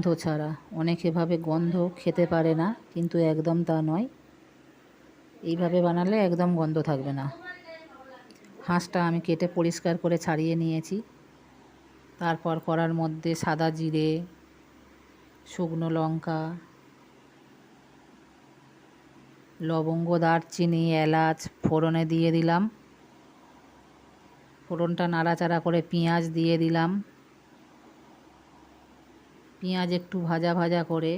গন্ধ ছাড়া। অনেকে ভাবে গন্ধ খেতে পারে না, কিন্তু একদম তা নয়। এইভাবে বানালে একদম গন্ধ থাকবে না। হাঁসটা আমি কেটে পরিষ্কার করে ছাড়িয়ে নিয়েছি। তারপর কড়ার মধ্যে সাদা জিরে, শুকনো লঙ্কা, লবঙ্গ, দারচিনি, এলাচ, ফোড়নে দিয়ে দিলাম। ফোড়নটা নাড়াচাড়া করে পেঁয়াজ দিয়ে দিলাম। পেঁয়াজ একটু ভাজা ভাজা করে,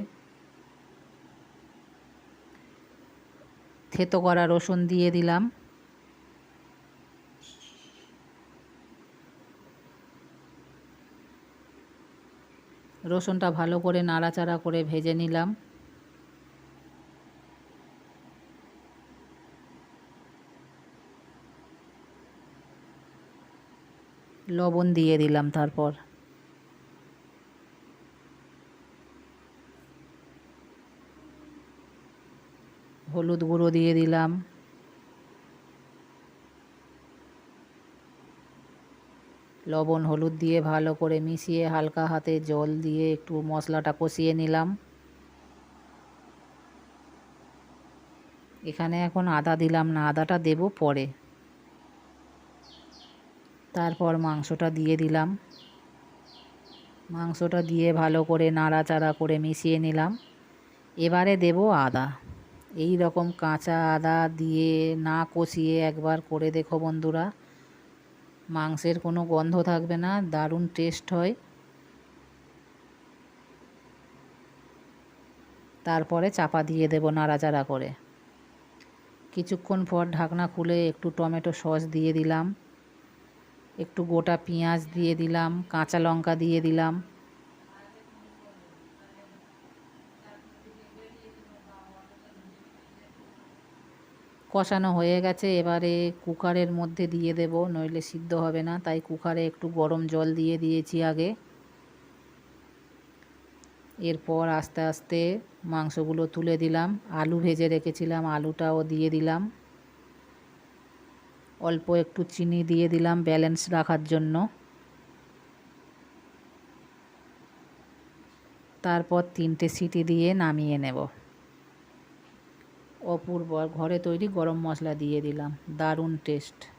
থেতো করা রসুন দিয়ে দিলাম। রসুনটা ভালো করে নাড়াচাড়া করে ভেজে নিলাম। লবণ দিয়ে দিলাম তারপর। হলুদ গুঁড়ো দিয়ে দিলাম। লবণ হলুদ দিয়ে ভালো করে মিশিয়ে হালকা হাতে জল দিয়ে একটু মশলাটা কষিয়ে নিলাম। এখানে এখন আদা দিলাম না, আদাটা দেব পরে। তারপর মাংসটা দিয়ে দিলাম। মাংসটা দিয়ে ভালো করে নাড়াচাড়া করে মিশিয়ে নিলাম। এবারে দেব আদা। এই রকম কাঁচা আদা দিয়ে না কষিয়ে একবার করে দেখো বন্ধুরা। মাংসের কোনো গন্ধ থাকবে না, দারুণ টেস্ট হয়। তারপরে চাপা দিয়ে দেব নাড়াচাড়া করে। কিছুক্ষণ পর ঢাকনা খুলে একটু টমেটো সস দিয়ে দিলাম। একটু গোটা পেঁয়াজ দিয়ে দিলাম, কাঁচা লঙ্কা দিয়ে দিলাম। কষানো হয়ে গেছে, এবারে কুকারের মধ্যে দিয়ে দেব, নইলে সিদ্ধ হবে না, তাই কুকারে একটু গরম জল দিয়ে দিয়েছি আগে। এরপর আস্তে আস্তে মাংসগুলো তুলে দিলাম, আলু ভেজে রেখেছিলাম, আলুটাও দিয়ে দিলাম। অল্প একটু চিনি দিয়ে দিলাম ব্যালেন্স রাখার জন্য। তারপর তিনটে সিটি দিয়ে নামিয়ে নেব। অপূর্ব। আর ঘরে তৈরি গরম মশলা দিয়ে দিলাম। দারুণ টেস্ট।